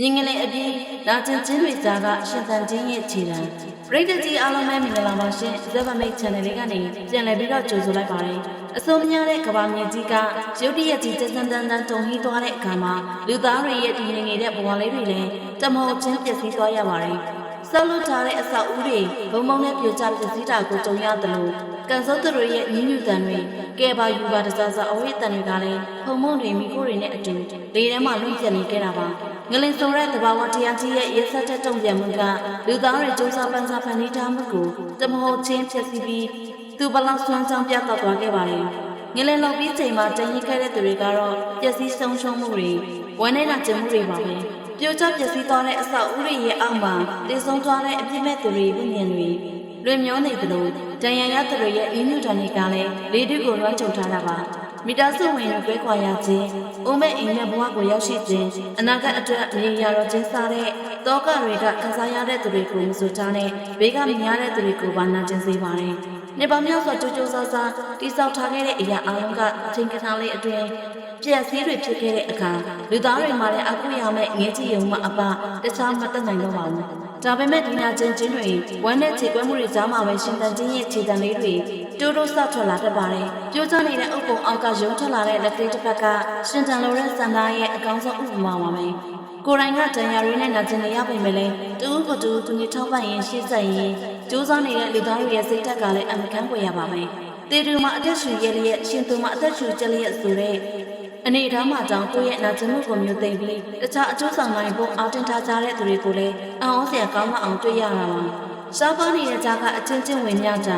မြင်ငလင်အပြီးလာကျင်ချင်းတွေကြားကရှင်သန်ချင်းရဲ့ခြေတံပရိသတ်ကြီးအားလုံးပဲမင်္ဂလာပါရှင်ဇက်ဗမိတ် channel လေးကနေပြန်လည်ပြီးတော့ကြိုဆိုလိုက်ပါတယ်အစိုးမရတဲ့ကဘာမြေကြီးကရုတ်တရက်ကြီးတန်တန်တန်တန်တုံဟီးသွားတဲ့အခါမှာလူသားတွေရဲ့တည်ငြိမ်နေတဲ့ဘဝလေးတွေလည်းတမောချင်းပျက်စီးသွားရပါတယ်ဆောက်လုပ်ထားတဲ့အဆောက်အဦတွေဘုံဘုံနဲ့ပြိုကျပျက်စီးတာကိုကြုံရတယ်လို့ကန်စောသူတို့ရဲ့ညှဉ်းညူတန်တွေကဲပါယူပါတစားစားအဝိတန်တွေကလည်းဖုံမုံတွေမိခိုးတွေနဲ့အတူလေထဲမှာလွင့်ပြနေခဲ့တာပါ ငလင်ဆိုတဲ့သဘာဝတရားကြီးရဲ့ရဲဆက်တဲ့တုံ့ပြန်မှုကလူသားတွေစူးစမ်းပန်းစားဖန်တီးထားမှုကိုတမဟုတ်ချင်းဖြစ်စီပြီးသူဘလောက်ဆွမ်းကြောင်းပြသသွားခဲ့ပါတယ်ငလင်လောက်ပြီးချိန်မှာတန်ရင်ခဲ့တဲ့သူတွေကတော့ပျက်စီးဆုံးရှုံးမှုတွေဝမ်းနေတာကျမှုတွေပါပဲပြိုကျပျက်စီးသွားတဲ့အဆောက်အဦတွေရဲ့အောက်မှာတည်ဆုံးသွားတဲ့အပြစ်မဲ့သူတွေဝိညာဉ်တွေလွင်မျောနေသလိုတန်ရန်ရသူတွေရဲ့အင်းညွတ်တန်တွေကလည်းလေတုကိုလွှမ်းခြုံထားတာပါ မိသားစုဝင်တွေခွဲခွာရခြင်း၊အိုးမဲ့အိမ်နဲ့ဘဝကိုရောက်ရှိခြင်းအနာဂတ်အတွက်နေရာတော်ခြင်းစားတဲ့တောကတွေကခန်းစားရတဲ့သူတွေကိုမဆိုချားနဲ့ဘေးကမြင်ရတဲ့သူတွေကိုပါနာကျင်စေပါတယ်။နေပါမြောက်စွာကြိုးကြိုးစားစားတိစောက်ထားခဲ့တဲ့အရာအလုံးကအချိန်ကထာလေးအတွင်း ပြည့်စည်တွေဖြစ်ခဲ့တဲ့အခါလူသားတွေမှာလည်းအခုရမယ့်ငဲကြီးရုံမှအပတခြားမတတ်နိုင်တော့ပါဘူး။ဒါပေမဲ့ဒီနာချင်းချင်းတွေဝမ်းနဲ့ခြေကွဲမှုတွေကြားမှာပဲရှင်သန်ခြင်းရဲ့ခြေတံလေးတွေတိုးတိုးဆောက်ထွက်လာတတ်ပါတယ်။ပြိုကျနေတဲ့အုပ်ပုံအောက်ကရုံထွက်လာတဲ့လက်သေးတစ်ဖက်ကရှင်တန်လိုတဲ့စံသားရဲ့အကောင်းဆုံးဥပမာပါပဲ။ကိုယ်တိုင်ကတန်ရာရင်းနဲ့နာကျင်နေရပေမဲ့လည်းတူဦးကိုတူသူညထောက်ပံ့ရင်ရှေ့ဆက်ရင်စူးစမ်းနေတဲ့လူသားတွေရဲ့စိတ်ဓာတ်ကလည်းအမကန်ပွေရပါမယ်။တေတူမှာအသက်ရှူရဲလျက်ရှင်သူမှာအသက်ရှူကြလျက်ဆိုတဲ့ အနေအထားမှကြောင့်ကိုယ့်ရဲ့နာကျင်မှုကိုမျိုးသိမ့်ပြီးတခြားအကျိုးဆောင်နိုင်ဖို့အားတင်ထားကြတဲ့သူတွေကိုလည်းအံ့ဩစရာကောင်းမအောင်တွေ့ရတာပါ။ရှားပါနေတဲ့ကြားကအချင်းချင်းဝင်များကြ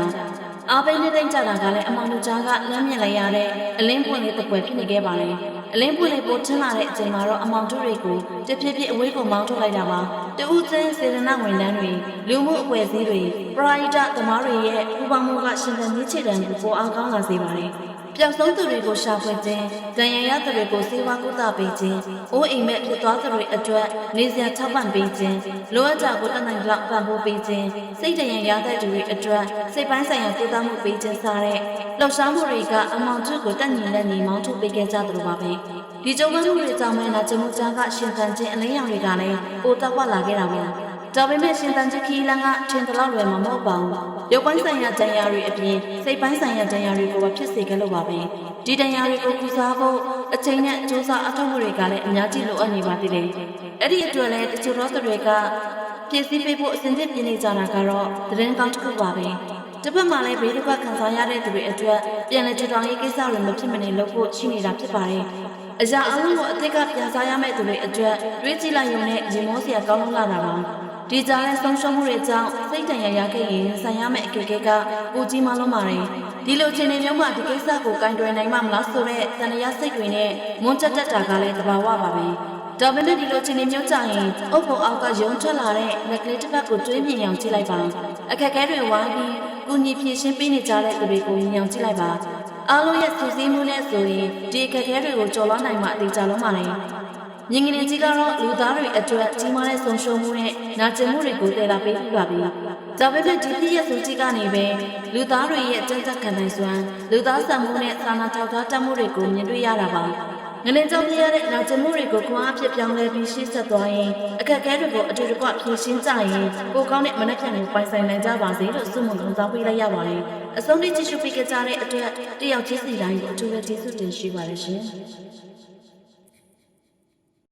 အားပေးနေတဲ့ကြတာကလည်းအမောင်တို့ကြားကလမ်းမြင်လိုက်ရတဲ့အလင်းပွင့်လေးတစ်ပွဲဖြစ်နေခဲ့ပါလေ။အလင်းပွင့်လေးပိုထင်းလာတဲ့အချိန်မှာတော့အမောင်တို့တွေကိုတဖြည်းဖြည်းအဝေးကိုမောင်းထုတ်လိုက်တာပါ။တူဦးချင်းစေတနာဝန်ထမ်းတွေလူမှုအဖွဲ့အစည်းတွေပရိုက်တာသမားတွေရဲ့ပူပေါင်းမှုကရှင်သန်ရေးချတဲ့ကိုပိုအားကောင်းလာစေပါတယ်။ပျော က်ဆုံးသူတွေကိုရှာဖွေခြင်း၊ဒဏ်ရာရသူတွေကိုစေဝါကုသပေးခြင်း၊အိုးအိမ်မဲ့ဖြစ်သွားသူတွေအတွက်နေစရာထောက်ပံ့ပေးခြင်း၊လိုအပ်တာကိုတတ်နိုင်လောက်ပံ့ပိုးပေးခြင်း၊စိတ်တရရတဲ့သူတွေအတွက်စိတ်ပိုင်းဆိုင်ရာကုသမှုပေးခြင်းစတဲ့လှုပ်ရှားမှုတွေကအမောင်ထုကိုတက်ညီလက်ညီမောင်းထုတ်ပေးခဲ့ကြသလိုပါပဲ။ဒီကြုံမှုတွေကြောင့်မဲနာကျမှုချမ်းကရှင်သန်ခြင်းအလင်းရောင်တွေကလည်းပိုတက်ဝလာခဲ့တာပါ။ ဒါပေမဲ့ရှင်တန်ချစ်ခီလန်ကထင်တလောက်လွယ်မှာမဟုတ်ပါဘူး။ရုပ်ပိုင်းဆိုင်ရာဒဏ်ရာတွေအပြင်စိတ်ပိုင်းဆိုင်ရာဒဏ်ရာတွေကိုပါဖြစ်စေခဲ့လို့ပါပဲ။ဒီဒဏ်ရာတွေကိုကုစားဖို့အချိန်နဲ့စူးစမ်းအထောက်အမှုတွေကလည်းအများကြီးလိုအပ်နေပါသေးတယ်။အဲ့ဒီအတွက်လည်းတချို့သောသူတွေကပြည့်စည်ပေးဖို့အစဉ်သင့်ပြင်နေကြတာကတော့သတင်းကောင်းတစ်ခုပါပဲ။တစ်ဖက်မှာလည်းဘေးဒုက္ခခံစားရတဲ့သူတွေအတွက်ပြန်လည်ထူထောင်ရေးကိစ္စတွေမဖြစ်မနေလုပ်ဖို့ရှိနေတာဖြစ်ပါတယ်။အရာအလုံးကိုအသက်ကပြန်စားရမယ့်သူတွေအတွက်တွေးကြည့်လိုက်ရုံနဲ့ရင်မောစရာကောင်းလို့လာတာပါ။ ဒီကြားနဲ့ဆုံးရှုံးမှုတွေကြောင့်စိတ်တန်ရရခဲ့ရင်ဆိုင်ရမယ့်အကိကကကိုကြီးမလုံးပါတယ်ဒီလိုအခြေအနေမျိုးမှာဒီကိစ္စကိုကင်တွယ်နိုင်မှမလားဆိုတော့တန်ရစိတ်တွေနဲ့မွန်းတက်တက်တာကလည်းသဘာဝပါပဲဒါပေမဲ့ဒီလိုအခြေအနေမျိုးကြရင်အုပ်ဖို့အောက်ကယုံထွက်လာတဲ့လက်ကလေးတစ်ဖက်ကိုတွေးမြင်အောင်ကြည့်လိုက်ပါအခက်အခဲတွေဝိုင်းပြီးကုညီဖြည့်ရှင်းပေးနေကြတဲ့သူတွေကိုမြင်အောင်ကြည့်လိုက်ပါအားလုံးရဲ့စူးစီးမှုနဲ့ဆိုရင်ဒီအခက်အခဲတွေကိုကျော်လွှားနိုင်မှအသေးချလုံးပါလေ မြင်ငင်ကြီးကတော့လူသားတွေအတွက်ကြီးမားတဲ့ဆုံးရှုံးမှုနဲ့နာကျင်မှုတွေကိုတည်လာပေးပြီးပါပြီ။ဒါပေမဲ့ဒီပြည့်ရဲ့ဆိုကြီးကနေပဲလူသားတွေရဲ့ကြံ့ကြက်ခံနိုင်စွမ်းလူသားဆံမှုနဲ့သာနာထောက်ထားတတ်မှုတွေကိုမြင်တွေ့ရတာပါ။ငလင်ကြောင့်ပြရတဲ့နာကျင်မှုတွေကိုခွန်အားဖြစ်ပြောင်းလဲပြီးရှေ့ဆက်သွားရင်အခက်အခဲတွေကိုအတူတကွဖြေရှင်းကြရင်ကိုကောင်းတဲ့မနှက်ဖြန်ကိုပိုင်ဆိုင်နိုင်ကြပါစေလို့ဆုမွန်ကောင်းစားပေးလိုက်ရပါတယ်။အဆုံးထိကြည့်ရှုပေးကြတဲ့အတွက်တယောက်ချင်းစီတိုင်းကိုအထူးပဲကျေးဇူးတင်ရှိပါတယ်ရှင်။